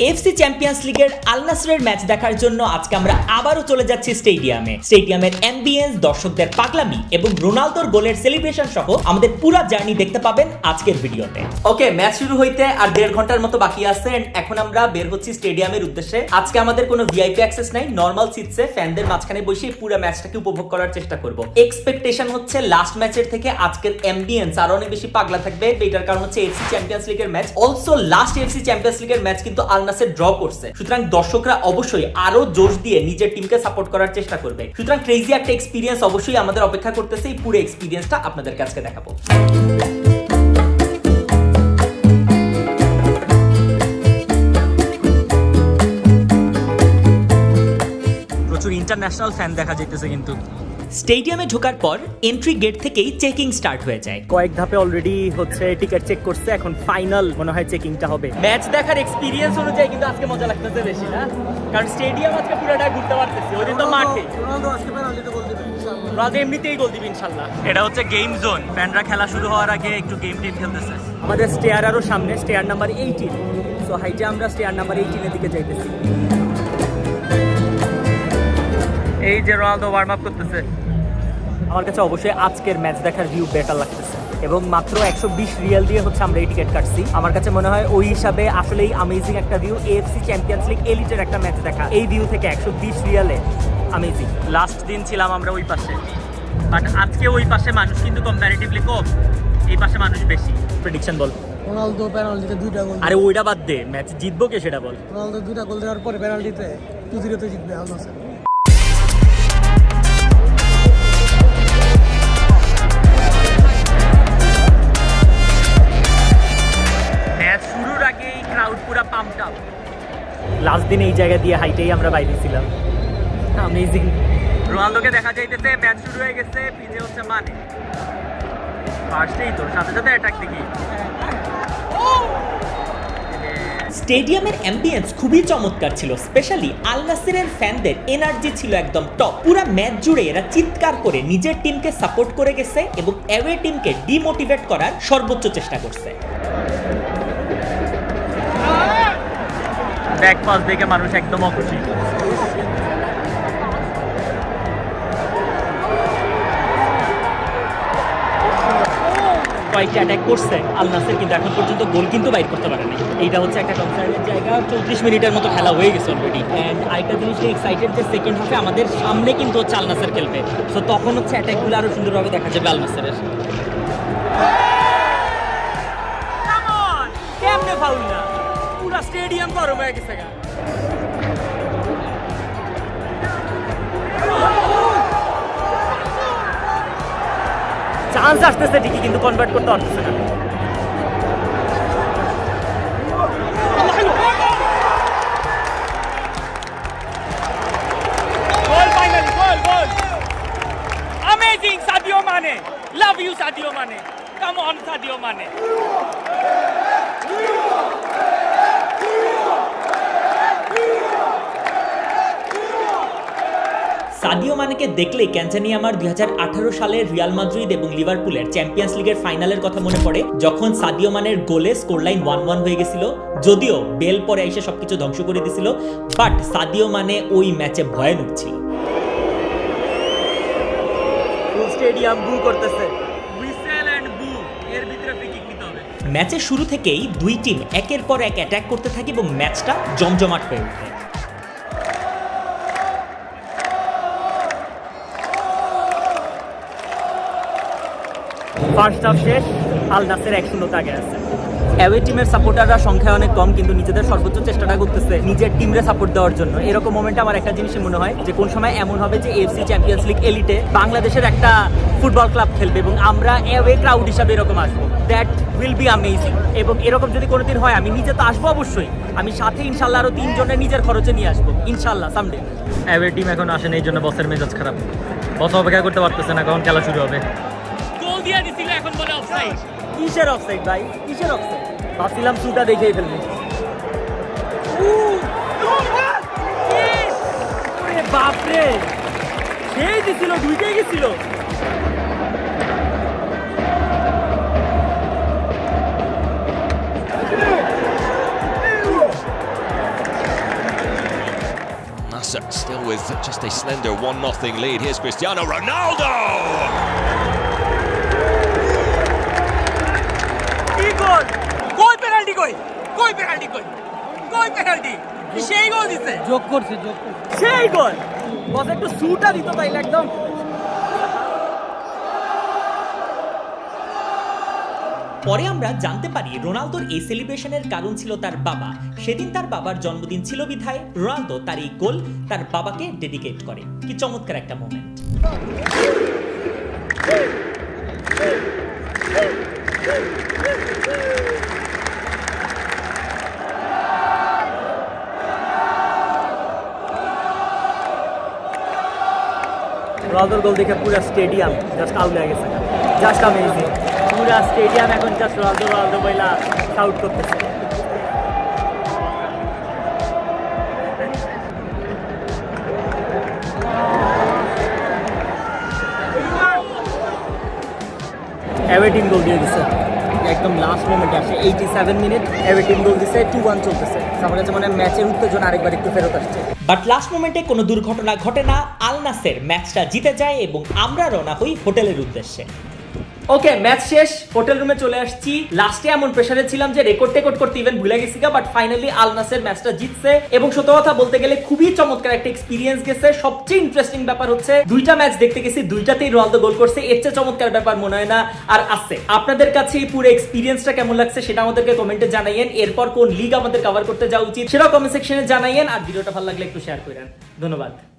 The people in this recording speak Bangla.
এফসি চ্যাম্পিয়ন্স লিগের আল নাসরের ম্যাচ দেখার জন্য আজকে আমরা আবারও চলে যাচ্ছি স্টেডিয়ামে। স্টেডিয়ামের অ্যাম্বিয়েন্স দর্শকদের পাগলামি এবং রোনালদোর গোলের সেলিব্রেশন সহ আমাদের পুরো জার্নি দেখতে পাবেন আজকের ভিডিওতে। ওকে ম্যাচ শুরু হইতে আর দেড় ঘণ্টার মতো বাকি আছে এখন আমরা বের হচ্ছি স্টেডিয়ামের উদ্দেশ্যে। আজকে আমাদের কোনো ভিআইপি অ্যাক্সেস নাই নর্মাল সিটসে ফ্যানদের মাঝখানে বসে পুরো ম্যাচটাকে উপভোগ করার চেষ্টা করব। এক্সপেকটেশন হচ্ছে লাস্ট ম্যাচের থেকে আজকের অ্যাম্বিয়েন্স আরও অনেক বেশি পাগলা থাকবে। এটার কারণ হচ্ছে এফসি চ্যাম্পিয়ন্স লিগের match also last FC champions লিগের ম্যাচ কিন্তু নাসের ড্র করছে। সুতরাং দর্শকরা অবশ্যই আরও জোশ দিয়ে নিজের টিমকে সাপোর্ট করার চেষ্টা করবে। সুতরাং ক্রেজি একটা এক্সপিরিয়েন্স অবশ্যই আমাদের অপেক্ষা করতেছে। এই পুরো এক্সপিরিয়েন্সটা আপনাদের কাছে দেখাবো। ইন্টারন্যাশনাল ফ্যান দেখা যাইতেছে কিন্তু। স্টেডিয়ামে ঢোকার পর এন্ট্রি গেট থেকেই চেকিং স্টার্ট হয়ে যায়। কয়েক ধাপে অলরেডি হচ্ছে টিকিট চেক করছে এখন ফাইনাল মনে হয় চেকিংটা হবে। ম্যাচ দেখার এক্সপিরিয়েন্স অনুযায়ী কিন্তু আজকে মজা লাগতেছে বেশি না? কারণ স্টেডিয়াম আজকে পুরোটা ঘুরতে পারতেছি ওই দিন তো মাঠে। রোনালদো আজকে পেনাল্টিতে গোল দিবে ইনশাআল্লাহ। রাজে এমনিতেই গোল দিবে ইনশাল্লাহ এটা হচ্ছে গেম জোন ফ্যানরা খেলা শুরু হওয়ার আগে একটু গেম টিম খেলতেছে। আমাদের স্টেয়ার আরও সামনে স্টেয়ার নাম্বার এইটিন সো হাইটে আমরা স্টেয়ার নাম্বার এইটিনের দিকে যাইতেছি। এই যে রোনালদো ওয়ার্ম আপ করতেছে। আমার কাছে অবশ্যই আজকের ম্যাচ দেখার ভিউ বেটার লাগতেছে। এবং মাত্র একশো বিশ রিয়াল দিয়ে হচ্ছে আমরা এই টিকিট কাটছি। আমার কাছে মনে হয় ওই হিসাবে আসলেই আমেজিং একটা ভিউ এএফসি চ্যাম্পিয়ন্স লিগ এলিটের একটা ম্যাচ দেখা। এই ভিউ থেকে একশো বিশ রিয়ালে আমেজিং লাস্ট দিন ছিলাম আমরা ওই পাশে। বাট আজকে ওই পাশে মানুষ কিন্তু কম্পারিটিভলি কম। এই পাশে মানুষ বেশি। প্রেডিকশন বল। রোনালদো পেনাল্টিতে দুইটা গোল আরে ওইটা বাদ দে। ম্যাচ জিতবো কে সেটা বল। রোনালদো দুইটা গোল দেওয়ার পরে পেনাল্টিতে টু জিরোতে জিতবে আল নাসর লাস্ট দিন এই জায়গা দিয়ে হাইটেই আমরা বাইরে ছিলাম অ্যামেজিং রোনালদোকে দেখা যাইতেছে ম্যাচ শুরু হয়ে গেছে পিছে হচ্ছে মানে। ফার্স্টেই তো সাথে সাথে অ্যাটাক দেখি। স্টেডিয়ামের অ্যাম্বিয়েন্স খুবই চমৎকার ছিল স্পেশালি আল নাসিরের ফ্যানদের এনার্জি ছিল একদম টপ পুরো ম্যাচ জুড়ে এরা চিৎকার করে নিজের টিমকে সাপোর্ট করে গেছে এবং অ্যাওয়ে টিমকে ডিমোটিভেট করার সর্বোচ্চ চেষ্টা করছে। ব্যাক পাস দেখে মানুষ একদম অখুশি। কয়েকটা অ্যাটাক করছে আল নাসের কিন্তু এখন পর্যন্ত গোল কিন্তু বাইর করতে পারেনি এইটা হচ্ছে একটা কনসার্নের জায়গা। চৌত্রিশ মিনিটের মতো খেলা হয়ে গেছে অলরেডি অ্যান্ড আরেকটা জিনিস এক্সাইটেড যে সেকেন্ড হাফে আমাদের সামনে কিন্তু হচ্ছে আল নাসের খেলবে। সো তখন হচ্ছে অ্যাটাকগুলো আরও সুন্দরভাবে দেখা যাবে আল নাসেরের কেমনে ফাউল না? স্টেডিয়াম গরম হয়ে গেছে গা চান্স আসতেছে ঠিকই কিন্তু কনভার্ট করতে পারতেছে না Sadio Mane. Love you Sadio Mane. Come on Sadio Mane. Sadio মানেকে দেখলেই ক্যানজানি আমার দুই হাজার আঠারো সালের রিয়াল মাদ্রিদ এবং লিভারপুলের চ্যাম্পিয়ন্স লিগের ফাইনালের কথা মনে পড়ে যখন সাদিও মানের গোলে স্কোর লাইন ওয়ান ওয়ান হয়ে গেছিল। যদিও বেল পরে এসে সবকিছু ধ্বংস করে দিছিল বাট সাদিও মানে ওই ম্যাচে ভয়ানক ছিল। স্টেডিয়াম বু করতেছে। হুইসেল এন্ড বু এর ভিতরে ফ্রি কিক নিতে হবে। ম্যাচের শুরু থেকেই দুই টিম একের পর এক অ্যাটাক করতে থাকে এবং ম্যাচটা জমজমাট হয়ে ওঠে। ফার্স্ট হাফ শেষ, আল নাসের এক শূন্যতে আগে আছে। অ্যাওয়ে টিমের সাপোর্টাররা সংখ্যায় অনেক কম, কিন্তু নিজেদের সর্বোচ্চ চেষ্টাটা করতেছে নিজের টিমরে সাপোর্ট দেওয়ার জন্য। এরকম মোমেন্টে আমার একটা জিনিসই মনে হয় যে, কোন সময় এমন হবে যে এফসি চ্যাম্পিয়ন্স লিগ এলিটে বাংলাদেশের একটা ফুটবল ক্লাব খেলবে এবং আমরা অ্যাওয়ে ক্রাউড হিসাবে এরকম আসব। দ্যাট উইল বি অ্যামেজিং এবং এরকম যদি কোনোদিন হয়, আমি নিজে তো আসব অবশ্যই। আমি সাথে ইনশাল্লাহ আরও তিনজনের নিজের খরচে নিয়ে আসব, ইনশাল্লাহ সামডে অ্যাওয়ে টিম এখন আসেনি, এই জন্য বসের মেজাজ খারাপ। বস অপেক্ষা করতে পারতেছে না, কখন খেলা শুরু হবে? দিয়ে দিছিল এখন বলে অফসাইড কিসের অফসাইড ভাই কিসের অফসাইড ভাবছিলাম শুটা দেখেই ফেলবো বাপরে সেই দিছিল দুইটাই গেছিল still with just a slender 1 0 lead. Here's Cristiano Ronaldo! কই পেনাল্টি কই? কই পেনাল্টি? সেই গোল দিছে? যোগ করছে যোগ করছে। সেই গোল বস একটু সুটা দিত তাইলে একদম। পরে আমরা জানতে পারি রোনালদোর এই সেলিব্রেশনের কারণ ছিল তার বাবা। সেদিন তার বাবার জন্মদিন ছিল বিধায়। রোনালদো তার এই গোল তার বাবাকে ডেডিকেট করে। কি চমৎকার একটা মোমেন্ট রোনালদোর গোল দেখে পুরো স্টেডিয়াম জাস্ট আউট হয়ে গেছে। জাস্ট আমেজিং পুরো স্টেডিয়াম এখন জাস্ট রোনালদো রোনালদো বইলা শাউট করতেছে। এভারটিন গোল দিয়ে দিছে। একদম লাস্ট মোমেন্টে আসে। এইটি সেভেন মিনিট এভারটিন গোল দিছে টু ওয়ান চলতেছে। আমার কাছে মানে ম্যাচের উত্তেজনা আরেকবার একটু ফেরত আসছে। বাট লাস্ট মোমেন্টে কোনো দুর্ঘটনা ঘটে না, আলনাসের ম্যাচটা জিতে যায় এবং আমরা রওনা হই হোটেলের উদ্দেশ্যে। ওকে ম্যাচ শেষ হোটেল রুমে চলে আসছি। লাস্টে এমন প্রেসারে ছিলাম যে রেকর্ড টেকর্ড করতে ইভেন ভুলে গেছি বাট ফাইনালি আল নাসের ম্যাচটা জিতছে। এবং সত্য কথা বলতে গেলে খুবই চমৎকার একটা এক্সপিরিয়েন্স গেছে। সবচেয়ে ইন্টারেস্টিং ব্যাপার হচ্ছে, দুইটা ম্যাচ দেখতে গেছি, দুইটাতেই রোনালদো গোল করছে। এর চেয়ে চমৎকার ব্যাপার মনে হয় না। আর আছে, আপনাদের কাছে এই পুরো এক্সপিরিয়েন্সটা কেমন লাগছে সেটা আমাদেরকে কমেন্টে জানাইয়েন। এরপর কোন লিগ আমাদের কভার করতে যাওয়া উচিত সেটাও কমেন্ট সেকশনে জানাইয়েন। আর ভিডিওটা ভালো লাগলে একটু শেয়ার করেন। ধন্যবাদ।